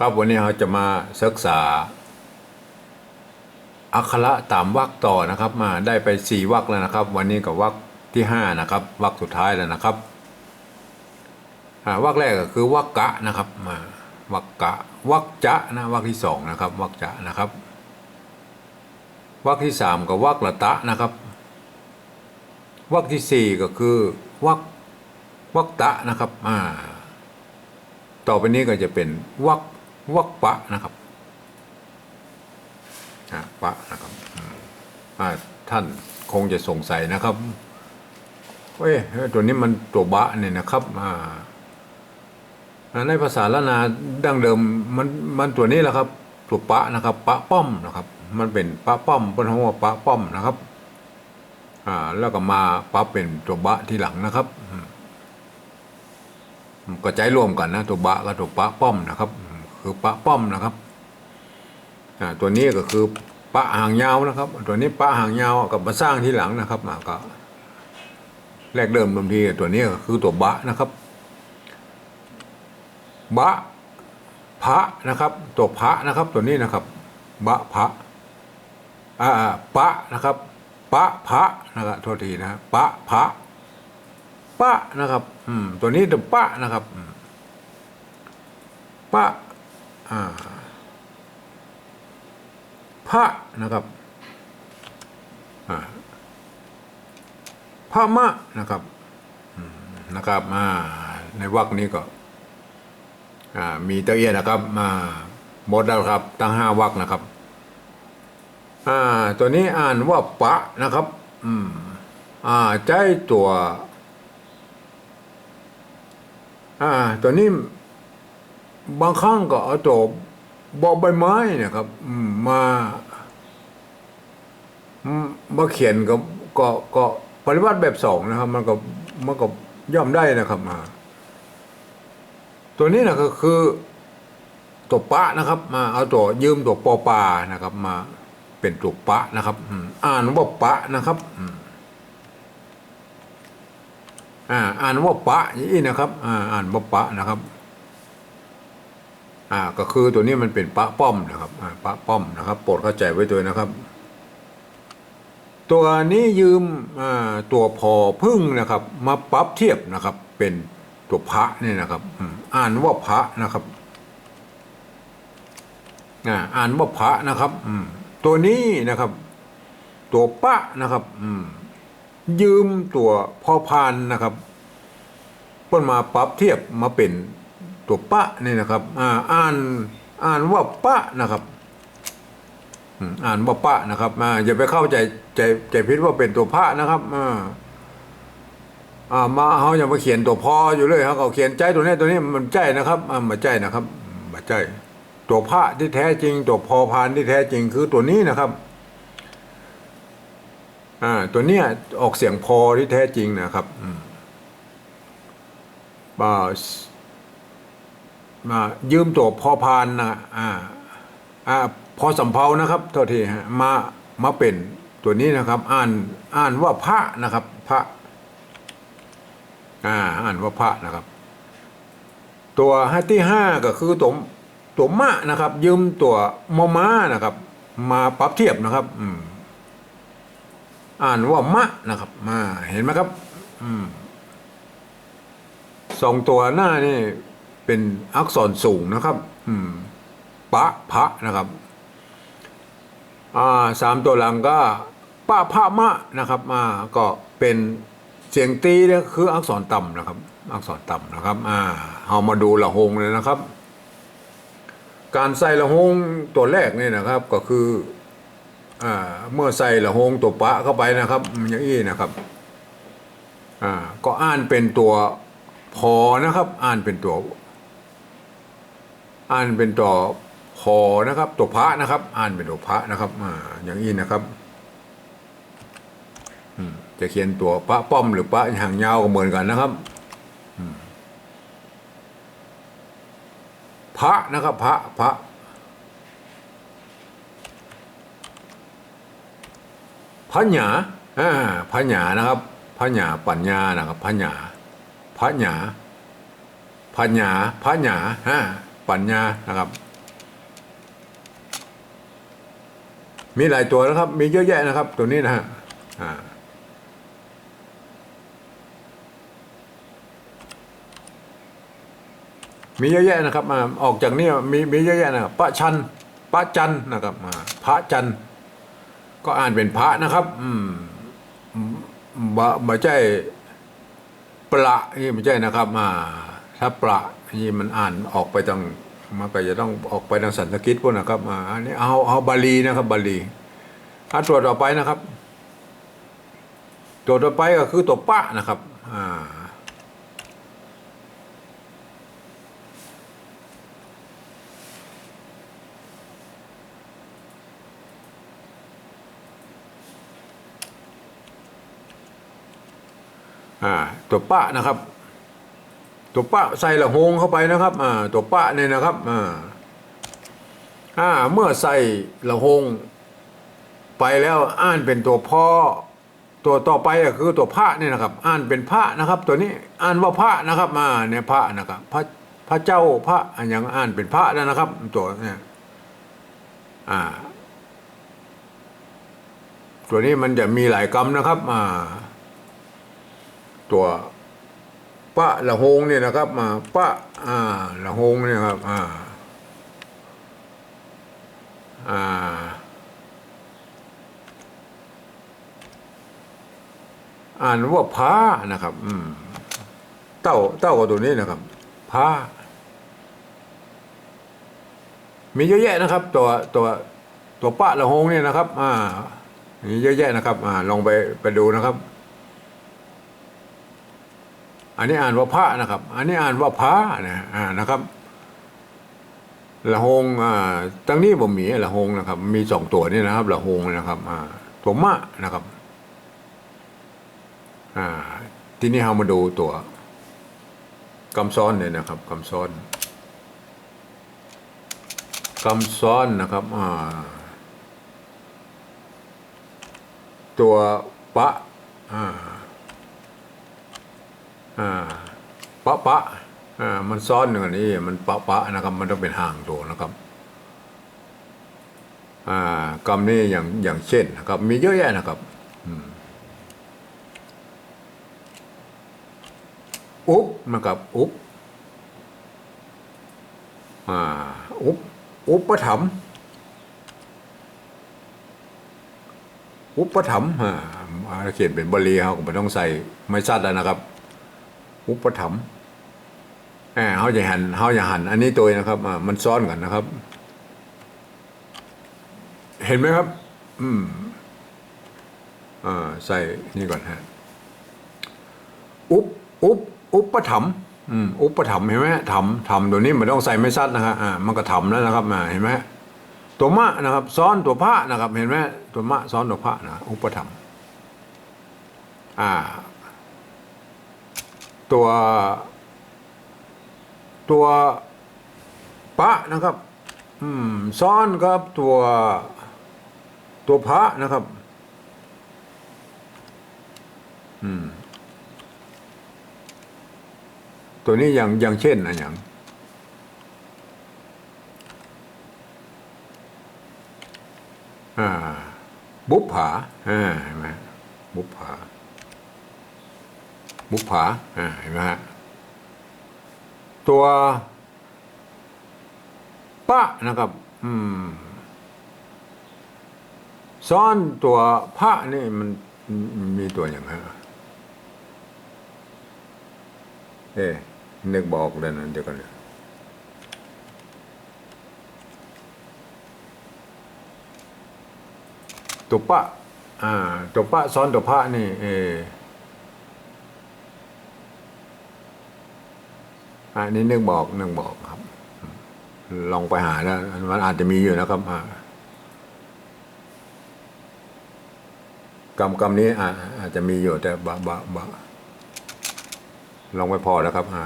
ครับวันนี้เราจะมาศึกษา อักขระตามวรรคต่อนะครับ มาได้ไปสี่วรรคแล้วนะครับ วันนี้กับวรรคที่ห้านะครับวรรคสุดท้ายแล้วนะครับวรรคแรกก็คือวรรกะนะครับ มาวรรกะวรรจะนะวรรคที่สองนะครับวรรจะนะครับวรรคที่สามกับวรรคละตะนะครับวรรคที่สี่ก็คือวรรควรรตะนะครับอ่าต่อไปนี้ก็จะเป็นวัก วักปะนะครับปะนะครับอืมอ่าท่านคงจะสงสัยนะครับเว้ยตัวนี้มันตัวบะเนี่ยนะครับในภาษาละนาดั้งเดิมมันมันตัวนี้แหละครับตัวปะนะครับปะป้อมนะครับ มันเป็นปะป้อมเป็นหัวปะป้อมนะครับอ่าแล้วก็มาปะเป็นตัวบะที่หลังนะครับก็ใจรวมกันนะตัวบะกับตัวปะป้อมนะครับ คือปะป้อมนะครับอ่าตัวนี้ก็คือปะหางยาวนะครับ ตัวนี้ปะหางยาวกับมาสร้างที่หลังนะครับอ่าก็แรกเริ่มบางทีตัวนี้ก็คือตัวบะนะครับบะพระนะครับ ตัวพระนะครับ ตัวนี้นะครับบะพระอ่าปะนะครับปะพระนะครับโทษทีนะปะพระปะนะครับ อืม ตัวนี้ตัวปะนะครับปะ พระนะครับพระมะนะครับนะครับอ่าในวรรคนี้ก็มีเตะเอียนะครับมาหมดแล้วครับ ตั้งห้าวรรคนะครับตัวนี้อ่านว่าปะนะครับจ่าใจตัวตัวนี้ บางครั้งก็เอาตัวบอใบไม้เนะครับมามาเขียนก็ก็ก็ปริวัติแบบสองนะครับ มันก็มันก็ย่อมได้นะครับมา ตัวนี้นะก็คือตัวปะนะครับ มาเอาตัวยืมตัวปอปานะครับ มาเป็นตัวปะนะครับอ่านว่าปะนะครับอ่าอ่านว่าปะนี่นะครับ อ่าอ่านว่าปะนะครับ อ่าก็คือตัวนี้มันเป็นปะป้อมนะครับอ่าปะป้อมนะครับโปรดเข้าใจไว้ด้วยนะครับ ตัวนี้ยืมอ่าตัวพอพึ่งนะครับ มาปรับเทียบนะครับ เป็นตัวพระนี่นะครับอ่านว่าพระนะครับอ่าอ่านว่าพระนะครับอืมตัวนี้นะครับ ตัวปะนะครับอืมยืมตัวพอพานนะครับเพิ่นมาปรับเทียบมาเป็น ตัวปะนี่นะครับอ่าอ่านอ่านว่าปะนะครับอ่านว่าปะนะครับอ่าอย่าไปเข้าใจใจใจพิดว่าเป็นตัวพระนะครับอ่าอ่ามาเขาอย่ามาเขียนตัวพออยู่เลยเขาเขาเขียนใจตัวนี้ตัวนี้มันใจนะครับอ่ามาใจนะครับมาใจ ตัวพระที่แท้จริง ตัวพอพานที่แท้จริงคือตัวนี้นะครับอ่าตัวเนี้ยออกเสียงพอที่แท้จริงนะครับอืมมามา ยืมตัวพอพานนะอ่าอ่าพอสำเพานะครับโทษทีฮะมามาเป็นตัวนี้นะครับ อ่านอ่านว่าพระนะครับ พระอ่าอ่านว่าพระนะครับ ตัวห้าที่ห้าก็คือตัวตัวมะนะครับ ยืมตัวมอม้านะครับ มาปรับเทียบนะครับอืมอ่านว่ามะนะครับ มาเห็นไหมครับ อืมสองตัวหน้านี่ เป็นอักษรสูงนะครับ อืมปะพะนะครับ อ่าสามตัวหลังก็ปะพะมะนะครับมาก็เป็นเสียงตีเนี่ยคืออักษรต่ำนะครับ อักษรต่ำนะครับ อ่าเอามาดูละหงเลยนะครับ การใส่ละหงตัวแรกนี่นะครับ ก็คืออ่าเมื่อใส่ละหงตัวปะเข้าไปนะครับอย่างนี้นะครับอ่าก็อ่านเป็นตัวพอนะครับ อ่านเป็นตัว อ่านเป็นตัวพอนะครับตัวพระนะครับ อ่านเป็นตัวพระนะครับอ่าอย่างนี้นะครับจะเขียนตัวพระป้อมหรือพระหางยาวก็เหมือนกันนะครับพระนะครับพระพระพระหยาอ่าพระหยานะครับพระหยาปัญญานะครับพระหยาพระหยาพระหยาพระหยาฮะ ปัญญานะครับ มีหลายตัวนะครับ มีเยอะแยะนะครับ ตัวนี้นะฮะมีเยอะแยะนะครับมาออกจากนี่มีมีเยอะแยะนะครับพระชันพระจันนะครับมาพระจันก็อ่านเป็นพระนะครับ อืมบ่บ่ใช่ปละนี่ไม่ใช่นะครับมาถ้าปละ นี่มันอ่านออกไปทางมันก็จะต้องออกไปทางสันสกฤตพวกนะครับอ่าอันนี้เอาเอาบาลีนะครับ บาลีถ้าตัวต่อไปนะครับ ตัวต่อไปก็คือตัวปะนะครับอ่าอ่าตัวปะนะครับ ตัวปะใส่ละโหงเข้าไปนะครับอ่าตัวปะเนี่ยนะครับอ่าอ่าเมื่อใส่ละโหงไปแล้วอ่านเป็นตัวพ่อตัวต่อไปก็คือตัวพระเนี่ยนะครับ อ่านเป็นพระนะครับ ตัวนี้อ่านว่าพระนะครับมาเนี่ยพระนะครับพระพระเจ้าพระอันยังอ่านเป็นพระแล้วนะครับ ตัวเนี่ยอ่า ตัวนี้มันจะมีหลายกรรมนะครับ อ่า ตัว ปะละหงเนี่ยนะครับมาปะอ่าละหงเนี่ยครับอ่าอ่าอ่านว่าพานะครับอืมเต้าเต้ากับตัวนี้นะครับพามีเยอะแยะนะครับ ตัวตัวตัวปะละหงเนี่ยนะครับ อ่ามีเยอะแยะนะครับ อ่า ลองไปไปดูนะครับ อันนี้อ่านว่าพระนะครับ อันนี้อ่านว่าพระนะอ่านะครับละหงอ่าตั้งนี้ผมมีละหงนะครับ มีสองตัวนี่นะครับละหงนะครับอ่าตัวมะนะครับอ่าทีนี้เรามาดูตัวกำซ้อนเนี่ยนะครับกำซ้อนกำซ้อนนะครับอ่าตัวปะอ่า อ่าปะปะอ่ามันซ้อนหนึ่งอันนี้มันปะปะนะครับ มันต้องเป็นห่างตัวนะครับอ่ากรรมนี้อย่างอย่างเช่นนะครับ มีเยอะแยะนะครับอืมอุบนะครับอุ๊บอ่าอุ๊บอุปถัมภ์อุปปถัมภ์อ่าเขียนเป็นบาลีเขาก็ไม่ต้องใส่ไม่ซัดแล้วนะครับ อุปถัมภ์เขาจะหันเขาจะหัน อันนี้ตัวนะครับมันซ้อนกันนะครับ เห็นไหมครับ อืมอ่าใส่นี่ก่อนฮะอุปอุปอุปถัมภ์อืมอุปถัมภ์เห็นไหมถมถมตัวนี้มันต้องใส่ไม่ซัดนะครับอ่ามันก็ถมแล้วนะครับอ่าเห็นไหมตัวมะนะครับ ซ้อนตัวพระนะครับ เห็นไหมตัวมะซ้อนตัวพระนะอุปถัมภ์อ่า ตัวตัวปะนะครับ อืม ซ้อนครับตัวตัวพระนะครับ อืม ตัวนี้อย่างอย่างเช่นนะอย่างอ่าบุปผาอ่าเห็นไหมบุปผา บุปผาอ่าเห็นไหมฮะตัวปะนะครับ อืม ซ้อนตัวพระนี่มันมีตัวอย่างไรเอ๊ะนึกบอกเลยนะเดี๋ยวกันเลยตัวปะอ่าตัวปะซ้อนตัวพระนี่ เออ อันนี้นึกบอกนึกบอกครับ ลองไปหาแล้วมันอาจจะมีอยู่นะครับกรรมกรรมนี้อาจจะมีอยู่แต่บะบะบะลองไปพอแล้วครับอ่า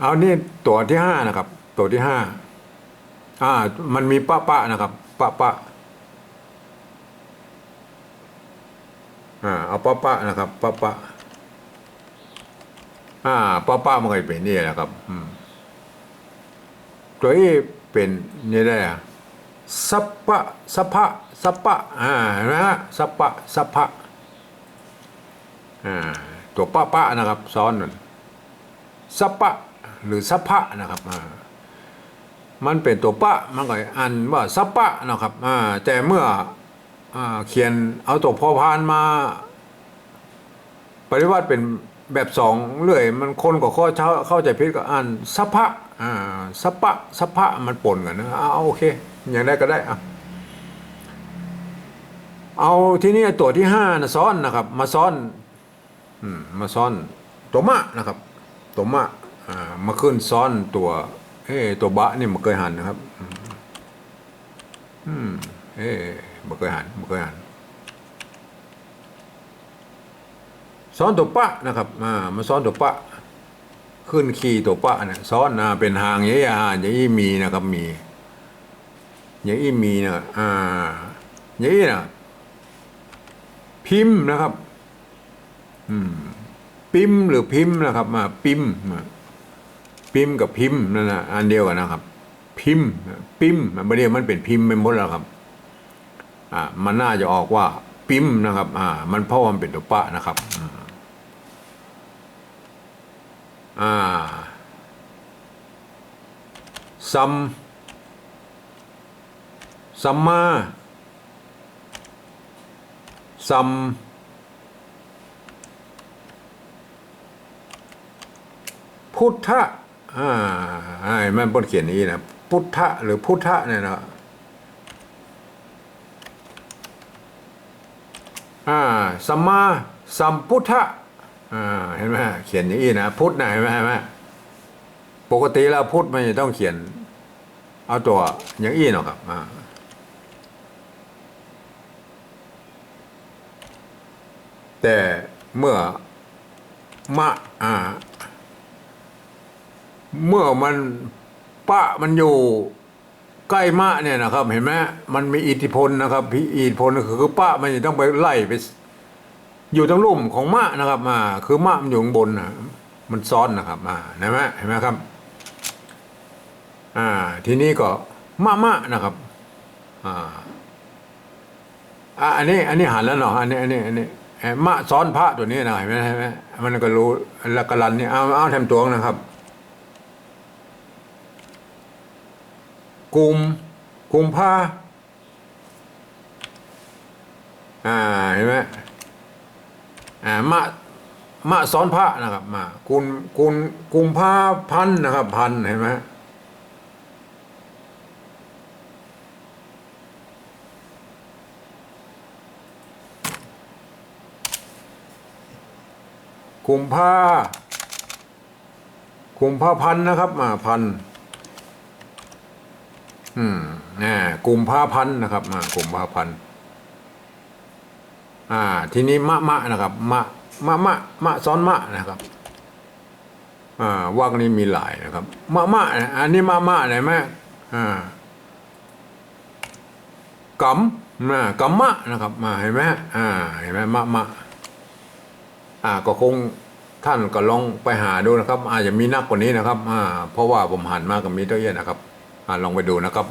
เอานี่ตัวที่ห้านะครับ ตัวที่ห้าอ่า มันมีปะปะนะครับปะปะอ่าเอาปะปะนะครับปะปะ อ่าปะปะมันก็เป็นนี่แหละครับ อืมตัวนี้เป็นนี่ได้อะสัปปะสัพพะสัปปะอ่านไหมฮะสัปปะสัพพะอ่าตัวปะปะนะครับ ซ้อนนั่นสัปปะหรือสัพพะนะครับอ่ามันเป็นตัวปะมันก็อ่านว่าสัปปะนะครับอ่าแต่เมื่ออ่าเขียนเอาตัวพอพานมาปฏิวัติเป็น แบบสองเรื่อยมันคนก็ข้อเช้าเข้าใจผิดก็อ่านสัพพะอ่าสัพพะสัพพะมันปนกันนะเอาโอเค อย่างได้ก็ได้อะเอาที่นี่ตัวที่ห้านะซ้อนนะครับ มาซ้อนอืมมาซ้อนตัวมะนะครับตัวมะอ่ามาขึ้นซ้อนตัวเอ้ตัวบะนี่มันเคยหันนะครับ อืมอืมเอ้มันเคยหันมันเคยหัน ซ้อนตัวปะนะครับมามาซ้อนตัวปะ ขึ้นคีย์ตัวปะเนี่ยซ้อนนะเป็นหางอย่างนี้อ่าอย่างนี้มีนะครับมีอย่างนี้มีนะอ่าอย่างนี้นะพิมพ์นะครับ อืมพิมพ์หรือพิมพ์นะครับมาพิมพ์พิมพ์กับพิมพ์นั่นนะอันเดียวกันนะครับ พิมพ์พิมพ์มันไม่ได้มันเป็นพิมพ์เป็นหมดแล้วครับ อ่า มันน่าจะออกว่าพิมพ์นะครับ อ่า มันเพราะว่ามันเป็นตัวปะนะครับอืมอ่า ซัมซัมมาซัมพุทธะอ่าอ่ามันบนเขียนนี้นะ พุทธะหรือพุทธะเนี่ยนะอ่าสัมมาสัมพุทธะอ่าเห็นไหมเขียนอย่างนี้นะ พุทธนะเห็นไหมเห็นไหมปกติแล้วพุทธมันจะต้องเขียน เอาตัวอย่างอี้เนาะครับอ่าแต่เมื่อมะอ่า เมื่อมันปะมันอยู่ใกล้มะเนี่ยนะครับ เห็นไหมมันมีอิทธิพลนะครับพิอิทธิพลคือปะมันจะต้องไปไล่ไป อยู่ตรงลุ่มของมะนะครับมาคือมะมันอยู่ข้างบนนะมันซ้อนนะครับมาเห็นไหมเห็นไหมครับ อ่าทีนี้ก็มะมะนะครับอ่าอะอันนี้อันนี้หันแล้วเนาะอันนี้อันนี้อันนี้ไอ้มะซ้อนพระตัวนี้นะเห็นไหมเห็นไหมมันก็รู้ละกลันเนี่ยเอาเอาทำตัวนะครับกลุ่มกลุ่มผ้าอ่าเห็นไหมอ่ามะมะซ้อนผ้านะครับมากุลกุลกลุ่มผ้าพันนะครับ พันเห็นไหม กลุ่มผ้ากลุ่มผ้าพันนะครับมาพันอืมอ่ากลุ่มผ้าพันธ์นะครับมากลุ่มผ้าพันธ์อ่า ทีนี้มะมะนะครับ มะมะมะมะซ้อนมะนะครับอ่าว่างนี้มีหลายนะครับ มะมะนะอันนี้มะมะไหนไหมอ่ากำนะกำมะนะครับมาเห็นไหมอ่าเห็นไหมมะมะ อ่าก็คงท่านก็ลองไปหาดูนะครับ อาจจะมีนักกว่านี้นะครับอ่าเพราะว่าผมหันมากับมีตัวเยอะนะครับอ่าลองไปดูนะครับ